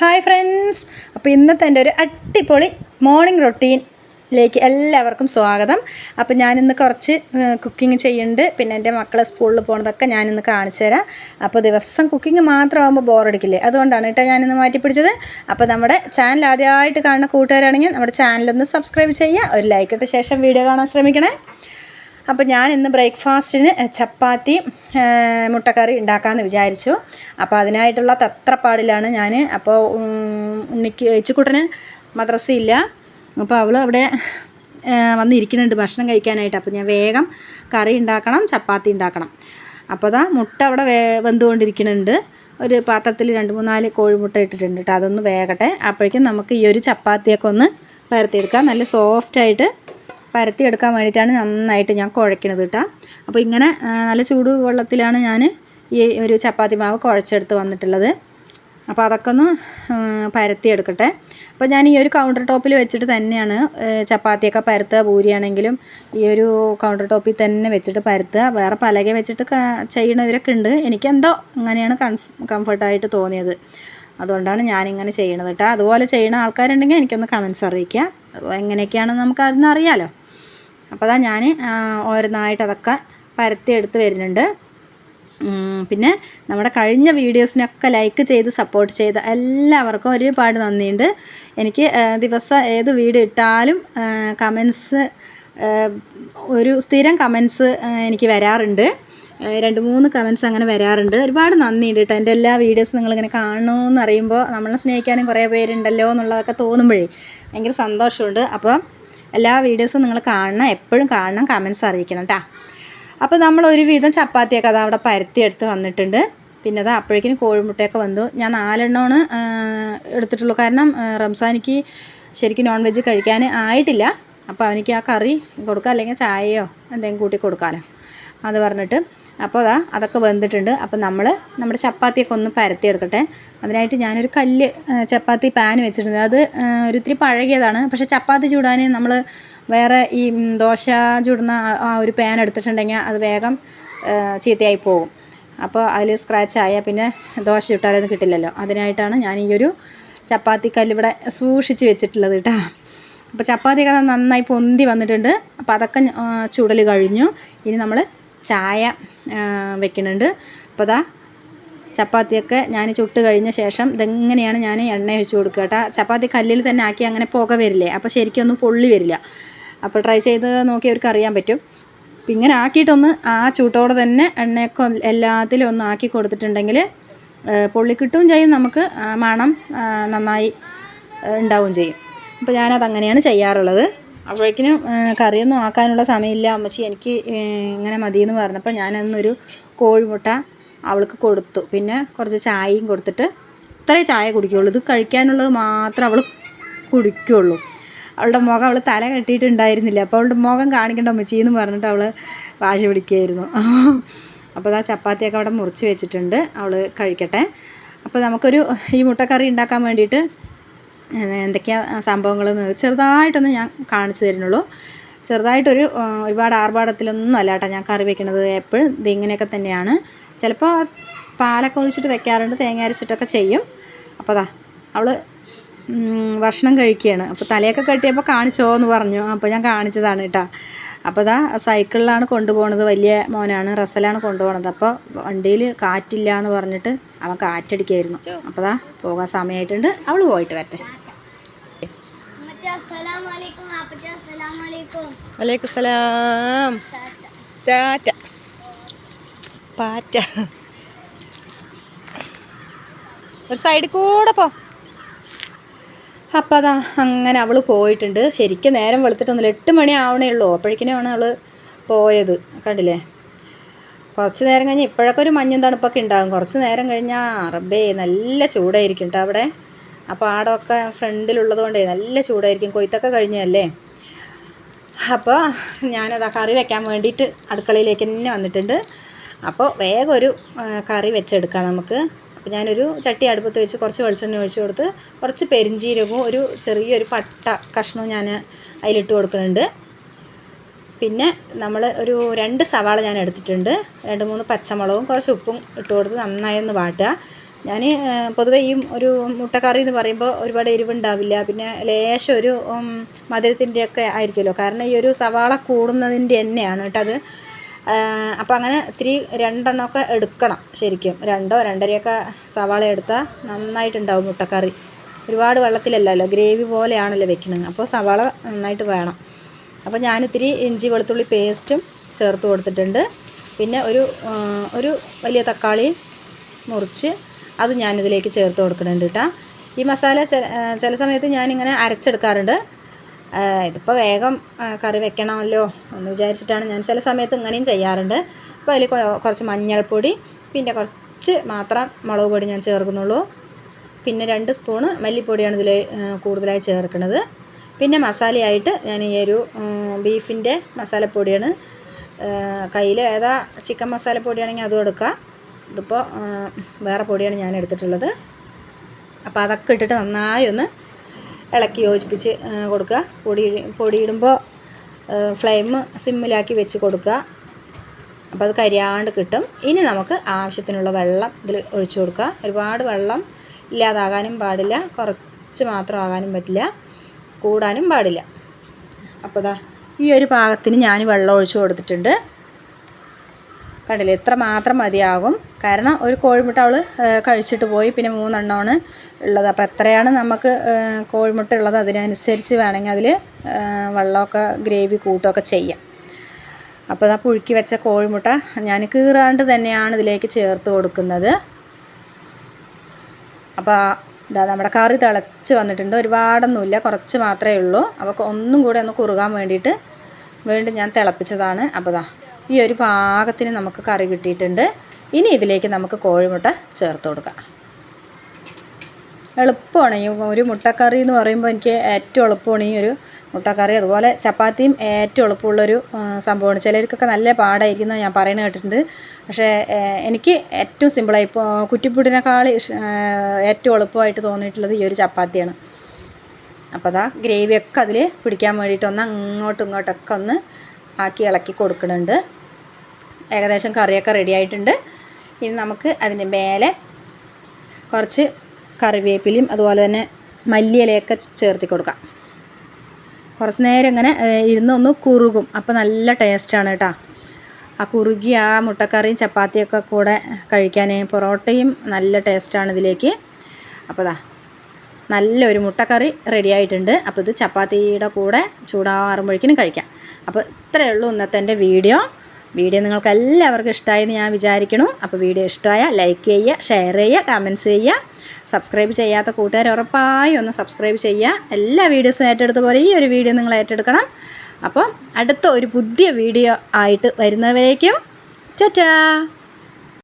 Hi friends. അപ്പോൾ ഇന്നത്തെ എന്റെ ഒരു അടിപൊളി മോർണിംഗ് റൊട്ടീനിലേക്ക് എല്ലാവർക്കും സ്വാഗതം. അപ്പോൾ ഞാനിന്ന് കുറച്ച് കുക്കിംഗ് ചെയ്യുന്നുണ്ട്. പിന്നെ എന്റെ മക്കളെ സ്കൂളിൽ പോകുന്നതൊക്കെ ഞാനിന്ന് കാണിച്ചു തരാം. അപ്പോൾ ദിവസം കുക്കിംഗ് മാത്രമാകുമ്പോൾ ബോറടിക്കില്ലേ അതുകൊണ്ടാണ് കേട്ടോ ഞാനിന്ന് മാറ്റിപ്പിടിച്ചത് അപ്പോൾ നമ്മുടെ ചാനൽ ആദ്യമായിട്ട് കാണുന്ന കൂട്ടുകാരാണെങ്കിൽ നമ്മുടെ ചാനലൊന്ന് സബ്സ്ക്രൈബ് ചെയ്യുക. ഒരു ലൈക്ക് ഇട്ട ശേഷം വീഡിയോ കാണാൻ ശ്രമിക്കണേ. അപ്പോൾ ഞാൻ ഇന്ന് ബ്രേക്ക്ഫാസ്റ്റിന് ചപ്പാത്തി മുട്ടക്കറി ഉണ്ടാക്കാമെന്ന് വിചാരിച്ചു. അപ്പോൾ അതിനായിട്ടുള്ള തത്രപ്പാടിലാണ് ഞാൻ. അപ്പോൾ ഉണ്ണിക്ക് ഇച്ചുക്കുട്ടന് മദ്രസയില്ല. അപ്പോൾ അവൾ അവിടെ വന്നിരിക്കുന്നുണ്ട് ഭക്ഷണം കഴിക്കാനായിട്ട്. അപ്പോൾ ഞാൻ വേഗം കറി ഉണ്ടാക്കണം ചപ്പാത്തി ഉണ്ടാക്കണം. അപ്പോൾ അതാ മുട്ട അവിടെ വേ വെന്തുകൊണ്ടിരിക്കുന്നുണ്ട്. ഒരു പാത്രത്തിൽ രണ്ട് മൂന്നാൽ കോഴിമുട്ട ഇട്ടിട്ടുണ്ട് കേട്ടോ. അതൊന്ന് വേകട്ടെ. അപ്പോഴേക്കും നമുക്ക് ഈ ഒരു ചപ്പാത്തിയൊക്കെ ഒന്ന് പരത്തിയെടുക്കാം നല്ല സോഫ്റ്റായിട്ട് പരത്തി എടുക്കാൻ വേണ്ടിയിട്ടാണ് നന്നായിട്ട് ഞാൻ കുഴക്കണത് കേട്ടോ. അപ്പോൾ ഇങ്ങനെ നല്ല ചൂട് വെള്ളത്തിലാണ് ഞാൻ ഈ ഒരു ചപ്പാത്തി മാവ് കുഴച്ചെടുത്ത് വന്നിട്ടുള്ളത്. അപ്പോൾ അതൊക്കെ ഒന്ന് പരത്തി എടുക്കട്ടെ അപ്പോൾ ഞാൻ ഈ ഒരു കൗണ്ടർ ടോപ്പിൽ വെച്ചിട്ട് തന്നെയാണ് ചപ്പാത്തിയൊക്കെ പരത്തുക. പൂരിയാണെങ്കിലും ഈ ഒരു കൗണ്ടർ ടോപ്പിൽ തന്നെ വെച്ചിട്ട് പരത്തുക. വേറെ പലക വെച്ചിട്ട് ചെയ്യണവരൊക്കെ ഉണ്ട്. എനിക്കെന്തോ അങ്ങനെയാണ് കംഫർട്ടായിട്ട് തോന്നിയത്. അതുകൊണ്ടാണ് ഞാനിങ്ങനെ ചെയ്യണത് കേട്ടോ. അതുപോലെ ചെയ്യുന്ന ആൾക്കാരുണ്ടെങ്കിൽ എനിക്കൊന്ന് കമൻസ് അറിയിക്കുക. എങ്ങനെയൊക്കെയാണെന്ന് നമുക്ക് അതിന് അറിയാലോ. അപ്പോൾ അതാ ഞാൻ ഓരോന്നായിട്ട് അതൊക്കെ പരത്തി എടുത്ത് വരുന്നുണ്ട് പിന്നെ നമ്മുടെ കഴിഞ്ഞ വീഡിയോസിനൊക്കെ ലൈക്ക് ചെയ്ത് സപ്പോർട്ട് ചെയ്ത എല്ലാവർക്കും ഒരുപാട് നന്ദിയുണ്ട്. എനിക്ക് ദിവസം ഏത് വീഡിയോ ഇട്ടാലും കമൻസ് ഒരു സ്ഥിരം കമൻസ് എനിക്ക് വരാറുണ്ട്. രണ്ട് മൂന്ന് കമൻസ് അങ്ങനെ വരാറുണ്ട്. ഒരുപാട് നന്ദിയുണ്ട് കേട്ടോ. എന്റെ എല്ലാ വീഡിയോസും നിങ്ങളിങ്ങനെ കാണണമെന്ന് അറിയുമ്പോൾ നമ്മളെ സ്നേഹിക്കാനും കുറേ പേരുണ്ടല്ലോ എന്നുള്ളതൊക്കെ തോന്നുമ്പോഴേ ഭയങ്കര സന്തോഷമുണ്ട്. അപ്പോൾ എല്ലാ വീഡിയോസും നിങ്ങൾ കാണണം എപ്പോഴും കാണണം കമൻസ് അറിയിക്കണം കേട്ടോ അപ്പോൾ നമ്മൾ ഒരുവിധം ചപ്പാത്തിയൊക്കെ അത് അവിടെ പരത്തിയെടുത്ത് വന്നിട്ടുണ്ട്. പിന്നെ അത് അപ്പോഴേക്കും കോഴിമുട്ടയൊക്കെ വന്നു. ഞാൻ നാലെണ്ണമാണ് എടുത്തിട്ടുള്ളൂ. കാരണം റംസാനിക്ക് ശരിക്കും നോൺ വെജ് കഴിക്കാൻ ആയിട്ടില്ല. അപ്പോൾ അവനിക്ക് ആ കറി കൊടുക്കാം അല്ലെങ്കിൽ ചായയോ എന്തെങ്കിലും കൂട്ടി കൊടുക്കാമല്ലോ അത് പറഞ്ഞിട്ട്. അപ്പോൾ അതാ അതൊക്കെ വെന്തിട്ടുണ്ട്. അപ്പോൾ നമ്മൾ നമ്മുടെ ചപ്പാത്തിയൊക്കെ ഒന്ന് പരത്തിയെടുക്കട്ടെ അതിനായിട്ട് ഞാനൊരു കല്ല് ചപ്പാത്തി പാൻ വെച്ചിട്ടുണ്ട്. അത് ഒരു ഇത്തിരി പഴകിയതാണ്. പക്ഷേ ചപ്പാത്തി ചൂടാൻ നമ്മൾ വേറെ ഈ ദോശ ചുടുന്ന ആ- ഒരു പാൻ എടുത്തിട്ടുണ്ടെങ്കിൽ അത് വേഗം ചീത്തയായി പോകും. അപ്പോൾ അതിൽ സ്ക്രാച്ച് ആയാൽ പിന്നെ ദോശ ചുട്ടാലൊന്നും കിട്ടില്ലല്ലോ. അതിനായിട്ടാണ് ഞാൻ ഈ ഒരു ചപ്പാത്തി കല്ലിവിടെ സൂക്ഷിച്ച് വെച്ചിട്ടുള്ളത് കേട്ടോ. അപ്പോൾ ചപ്പാത്തിയൊക്കെ നന്നായി പൊന്തി വന്നിട്ടുണ്ട്. അപ്പോൾ അതൊക്കെ ചുടൽ കഴിഞ്ഞു. ഇനി നമ്മൾ ചായ വെക്കുന്നുണ്ട്. അപ്പോൾ അതാ ചപ്പാത്തിയൊക്കെ ഞാൻ ചുട്ട് കഴിഞ്ഞ ശേഷം ഇതെങ്ങനെയാണ് ഞാൻ എണ്ണ ഒഴിച്ച് കൊടുക്കുക കേട്ടോ. ചപ്പാത്തി കല്ലിൽ തന്നെ ആക്കി അങ്ങനെ പുക വരില്ലേ അപ്പോൾ ശരിക്കും ഒന്നും പൊള്ളി വരില്ല. അപ്പോൾ ട്രൈ ചെയ്ത് നോക്കിയവർക്ക് അറിയാൻ പറ്റും. ഇങ്ങനെ ആക്കിയിട്ടൊന്ന് ആ ചൂട്ടോടെ തന്നെ എണ്ണയൊക്കെ എല്ലാത്തിലും ഒന്ന് ആക്കി കൊടുത്തിട്ടുണ്ടെങ്കിൽ പൊള്ളി കിട്ടുകയും ചെയ്യും നമുക്ക് മണം നന്നായി ഉണ്ടാവുകയും ചെയ്യും. അപ്പോൾ ഞാനത് അങ്ങനെയാണ് ചെയ്യാറുള്ളത്. അപ്പോഴേക്കിനും കറിയൊന്നും ആക്കാനുള്ള സമയമില്ല. അമ്മച്ചി എനിക്ക് ഇങ്ങനെ മതിയെന്ന് പറഞ്ഞപ്പോൾ ഞാനന്നൊരു കോഴിമുട്ട അവൾക്ക് കൊടുത്തു. പിന്നെ കുറച്ച് ചായയും കൊടുത്തിട്ട് ഇത്രയും ചായ കുടിക്കുകയുള്ളൂ ഇത് കഴിക്കാനുള്ളത് മാത്രം അവൾ കുടിക്കുകയുള്ളൂ അവളുടെ മുഖം അവൾ തല കെട്ടിയിട്ടുണ്ടായിരുന്നില്ല. അപ്പോൾ അവളുടെ മുഖം കാണിക്കേണ്ട അമ്മച്ചി എന്ന് പറഞ്ഞിട്ട് അവൾ വാശി പിടിക്കുകയായിരുന്നു. അപ്പോൾ ആ ചപ്പാത്തിയൊക്കെ അവിടെ മുറിച്ച് വെച്ചിട്ടുണ്ട്. അവൾ കഴിക്കട്ടെ. അപ്പോൾ നമുക്കൊരു ഈ മുട്ടക്കറി ഉണ്ടാക്കാൻ വേണ്ടിയിട്ട് എന്തൊക്കെയാണ് സംഭവങ്ങൾ ചെറുതായിട്ടൊന്ന് ഞാൻ കാണിച്ചു തരുന്നുള്ളൂ. ചെറുതായിട്ടൊരു ഒരുപാട് ആർഭാടത്തിലൊന്നും അല്ല കേട്ടോ ഞാൻ കറി വെക്കുന്നത് എപ്പോഴും. ഇങ്ങനെയൊക്കെ തന്നെയാണ്. ചിലപ്പോൾ പാലൊക്കെ ഒഴിച്ചിട്ട് വെക്കാറുണ്ട് തേങ്ങ അരച്ചിട്ടൊക്കെ ചെയ്യും. അപ്പോൾ അതാ അവൾ ഭക്ഷണം കഴിക്കുകയാണ്. അപ്പോൾ തലയൊക്കെ കെട്ടിയപ്പോൾ കാണിച്ചോ എന്ന് പറഞ്ഞു. അപ്പോൾ ഞാൻ കാണിച്ചതാണ് കേട്ടോ. അപ്പോൾ അതാ സൈക്കിളിലാണ് കൊണ്ടുപോകുന്നത് വലിയ മോനാണ് റസലാണ് കൊണ്ടുപോകുന്നത് അപ്പോൾ വണ്ടിയിൽ കാറ്റില്ല എന്ന് പറഞ്ഞിട്ട് അവൻ കാറ്റടിക്കായിരുന്നു. അപ്പോൾ അതാ പോകാൻ സമയമായിട്ടുണ്ട് അവൾ പോയിട്ട് വരട്ടെ. അമ്മച്ചി അസ്സലാമു അലൈക്കും അപ്പച്ചി അസ്സലാമു അലൈക്കും വലൈക്കും സലാം ടാറ്റ പാറ്റ ഒരു സൈഡിൽ കൂടെ പോ. അപ്പം അതാ അങ്ങനെ അവൾ പോയിട്ടുണ്ട്. ശരിക്കും നേരം വെളുത്തിട്ടൊന്നുമില്ല. എട്ട് മണി ആവണേ ഉള്ളൂ. അപ്പോഴേക്കിനാണ് അവൾ പോയത്. കണ്ടില്ലേ? കുറച്ച് നേരം കഴിഞ്ഞ് ഇപ്പോഴൊക്കെ ഒരു മഞ്ഞും തണുപ്പൊക്കെ ഉണ്ടാകും. കുറച്ച് നേരം കഴിഞ്ഞാൽ അറബേ നല്ല ചൂടായിരിക്കും കേട്ടോ അവിടെ. ആ ആടൊക്കെ ഫ്രണ്ടിലുള്ളത് കൊണ്ടേ നല്ല ചൂടായിരിക്കും. കൊയ്ത്തൊക്കെ കഴിഞ്ഞല്ലേ അപ്പോൾ ഞാനത് കറി വെക്കാൻ വേണ്ടിയിട്ട് അടുക്കളയിലേക്ക് തന്നെ വന്നിട്ടുണ്ട്. അപ്പോൾ വേഗം ഒരു കറി വെച്ചെടുക്കാം നമുക്ക്. അപ്പോൾ ഞാനൊരു ചട്ടി അടുപ്പത്ത് വെച്ച് കുറച്ച് വെളിച്ചെണ്ണ ഒഴിച്ച് കൊടുത്ത് കുറച്ച് പെരിഞ്ചീരകവും ഒരു ചെറിയൊരു പട്ട കഷ്ണവും ഞാൻ അതിലിട്ട് കൊടുക്കുന്നുണ്ട്. പിന്നെ നമ്മൾ ഒരു രണ്ട് സവാള ഞാൻ എടുത്തിട്ടുണ്ട്. രണ്ട് മൂന്ന് പച്ചമുളകും കുറച്ച് ഉപ്പും ഇട്ട് കൊടുത്ത് നന്നായി ഒന്ന് വാട്ടുക. ഞാൻ പൊതുവെ ഈ ഒരു മുട്ടക്കറി എന്ന് പറയുമ്പോൾ ഒരുപാട് എരിവുണ്ടാവില്ല. പിന്നെ ലേശം ഒരു മധുരത്തിന്റെയൊക്കെ ആയിരിക്കുമല്ലോ. കാരണം ഈ ഒരു സവാള കൂടുന്നതിന്റെ തന്നെയാണ് കേട്ടോ അത്. അപ്പോൾ അങ്ങനെ ഇത്തിരി രണ്ടെണ്ണമൊക്കെ എടുക്കണം ശരിക്കും. രണ്ടോ രണ്ടരയൊക്കെ സവാള എടുത്താൽ നന്നായിട്ടുണ്ടാവും മുട്ടക്കറി. ഒരുപാട് വെള്ളത്തിലല്ലല്ലോ ഗ്രേവി പോലെയാണല്ലോ വെക്കുന്നത് അപ്പോൾ സവാള നന്നായിട്ട് വേണം. അപ്പോൾ ഞാനിത്തിരി ഇഞ്ചി വെളുത്തുള്ളി പേസ്റ്റും ചേർത്ത് കൊടുത്തിട്ടുണ്ട്. പിന്നെ ഒരു ഒരു വലിയ തക്കാളി മുറിച്ച് അത് ഞാനിതിലേക്ക് ചേർത്ത് കൊടുക്കുന്നുണ്ട് കേട്ടോ. ഈ മസാല ചില സമയത്ത് ഞാനിങ്ങനെ അരച്ചെടുക്കാറുണ്ട്. ഇതിപ്പോൾ വേഗം കറി വെക്കണമല്ലോ എന്ന് വിചാരിച്ചിട്ടാണ് ഞാൻ ചില സമയത്ത് ഇങ്ങനെയും ചെയ്യാറുണ്ട്. അപ്പോൾ അതിൽ കുറച്ച് മഞ്ഞൾപ്പൊടി പിന്നെ കുറച്ച് മാത്രം മുളക് പൊടി ഞാൻ ചേർക്കുന്നുള്ളൂ. പിന്നെ രണ്ട് സ്പൂണ് മല്ലിപ്പൊടിയാണ് ഇതിൽ കൂടുതലായി ചേർക്കുന്നത്. പിന്നെ മസാലയായിട്ട് ഞാൻ ഈ ഒരു ബീഫിന്റെ മസാലപ്പൊടിയാണ് കയ്യിൽ ഏതാ ചിക്കൻ മസാലപ്പൊടിയാണെങ്കിൽ അതും എടുക്കാം. ഇതിപ്പോൾ വേറെ പൊടിയാണ് ഞാൻ എടുത്തിട്ടുള്ളത്. അപ്പോൾ അതൊക്കെ ഇട്ടിട്ട് നന്നായി ഒന്ന് ഇളക്കി യോജിപ്പിച്ച് കൊടുക്കുക. പൊടി പൊടിയിടുമ്പോൾ ഫ്ലെയിം സിമ്മിലാക്കി വെച്ച് കൊടുക്കുക. അപ്പോൾ അത് കരിയാണ്ട് കിട്ടും. ഇനി നമുക്ക് ആവശ്യത്തിനുള്ള വെള്ളം ഇതിൽ ഒഴിച്ചു കൊടുക്കുക. ഒരുപാട് വെള്ളം ഇല്ലാതാകാനും പാടില്ല. കുറച്ച് മാത്രം ആകാനും പറ്റില്ല. കൂടാനും പാടില്ല. അപ്പോൾ ഈ ഒരു പാകത്തിന് ഞാൻ വെള്ളം ഒഴിച്ചു കൊടുത്തിട്ടുണ്ട്. കണ്ടില്ലേ? ഇത്ര മാത്രം മതിയാകും. കാരണം ഒരു കോഴിമുട്ട അവൾ കഴിച്ചിട്ട് പോയി. പിന്നെ മൂന്നെണ്ണമാണ് ഉള്ളത്. അപ്പോൾ എത്രയാണ് നമുക്ക് കോഴിമുട്ട ഉള്ളത് അതിനനുസരിച്ച് വേണമെങ്കിൽ അതിൽ വെള്ളമൊക്കെ ഗ്രേവി കൂട്ടുകയൊക്കെ ചെയ്യാം. അപ്പോൾ ഇതാ പുഴുക്കി വെച്ച കോഴിമുട്ട ഞാൻ കീറാണ്ട് തന്നെയാണ് ഇതിലേക്ക് ചേർത്ത് കൊടുക്കുന്നത്. അപ്പോൾ ഇതാ നമ്മുടെ കറി തിളച്ച് വന്നിട്ടുണ്ട്. ഒരുപാടൊന്നുമില്ല. കുറച്ച് മാത്രമേ ഉള്ളൂ. അപ്പോൾ ഒന്നും കൂടെ ഒന്ന് കുറുകാൻ വേണ്ടിയിട്ട് വീണ്ടും ഞാൻ തിളപ്പിച്ചതാണ്. അപ്പോൾ ദാ ഈ ഒരു പാകത്തിന് നമുക്ക് കറി കിട്ടിയിട്ടുണ്ട്. ഇനി ഇതിലേക്ക് നമുക്ക് കോഴിമുട്ട ചേർത്ത് കൊടുക്കാം. എളുപ്പമാണ്. ഈ ഒരു മുട്ടക്കറി എന്ന് പറയുമ്പോൾ എനിക്ക് ഏറ്റവും എളുപ്പമാണ് ഈ ഒരു മുട്ടക്കറി. അതുപോലെ ചപ്പാത്തിയും ഏറ്റവും എളുപ്പമുള്ളൊരു സംഭവമാണ്. ചിലർക്കൊക്കെ നല്ല പാടായിരിക്കുന്ന ഞാൻ പറയുന്നത് കേട്ടിട്ടുണ്ട്. പക്ഷേ എനിക്ക് ഏറ്റവും സിമ്പിളായി ഇപ്പോൾ കുറ്റിപ്പുട്ടിനേക്കാൾ ഇഷ്- ഏറ്റവും എളുപ്പമായിട്ട് തോന്നിയിട്ടുള്ളത് ഈ ഒരു ചപ്പാത്തിയാണ്. അപ്പോൾ അതാ ഗ്രേവിയൊക്കെ അതിൽ പിടിക്കാൻ വേണ്ടിയിട്ട് ഒന്ന് അങ്ങോട്ടും ഇങ്ങോട്ടൊക്കെ ഒന്ന് ആക്കി ഇളക്കി കൊടുക്കുന്നുണ്ട്. ഏകദേശം കറിയൊക്കെ റെഡി ആയിട്ടുണ്ട്. ഇനി നമുക്ക് അതിന്റെ മേലെ കുറച്ച് കറിവേപ്പിലയും അതുപോലെ തന്നെ മല്ലിയിലയൊക്കെ ചേർത്തി കൊടുക്കാം. കുറച്ച് നേരം ഇങ്ങനെ ഇരുന്ന് ഒന്ന് കുറുകും. അപ്പോൾ നല്ല ടേസ്റ്റാണ് കേട്ടോ ആ കുറുകി ആ മുട്ടക്കറിയും ചപ്പാത്തിയൊക്കെ കൂടെ കഴിക്കാൻ പൊറോട്ടയും നല്ല ടേസ്റ്റാണ് ഇതിലേക്ക്. അപ്പോൾ ദാ നല്ലൊരു മുട്ടക്കറി റെഡി ആയിട്ടുണ്ട്. അപ്പോൾ ഇത് ചപ്പാത്തിയുടെ കൂടെ ചൂടാറുമ്പോഴേക്കിനും കഴിക്കാം. അപ്പോൾ ഇത്രയേ ഉള്ളൂ ഇന്നത്തെ എന്റെ വീഡിയോ. വീഡിയോ നിങ്ങൾക്ക് എല്ലാവർക്കും ഇഷ്ടമായി എന്ന് ഞാൻ വിചാരിക്കണു അപ്പോൾ വീഡിയോ ഇഷ്ടമായ ലൈക്ക് ചെയ്യുക ഷെയർ ചെയ്യുക കമന്റ്സ് ചെയ്യുക. സബ്സ്ക്രൈബ് ചെയ്യാത്ത കൂട്ടുകാർ ഉറപ്പായി ഒന്ന് സബ്സ്ക്രൈബ് ചെയ്യുക. എല്ലാ വീഡിയോസും ഏറ്റെടുത്ത പോലെ ഈ ഒരു വീഡിയോ നിങ്ങൾ ഏറ്റെടുക്കണം. അപ്പോൾ അടുത്ത ഒരു പുതിയ വീഡിയോ ആയിട്ട് വരുന്നവരേക്കും ടാറ്റാ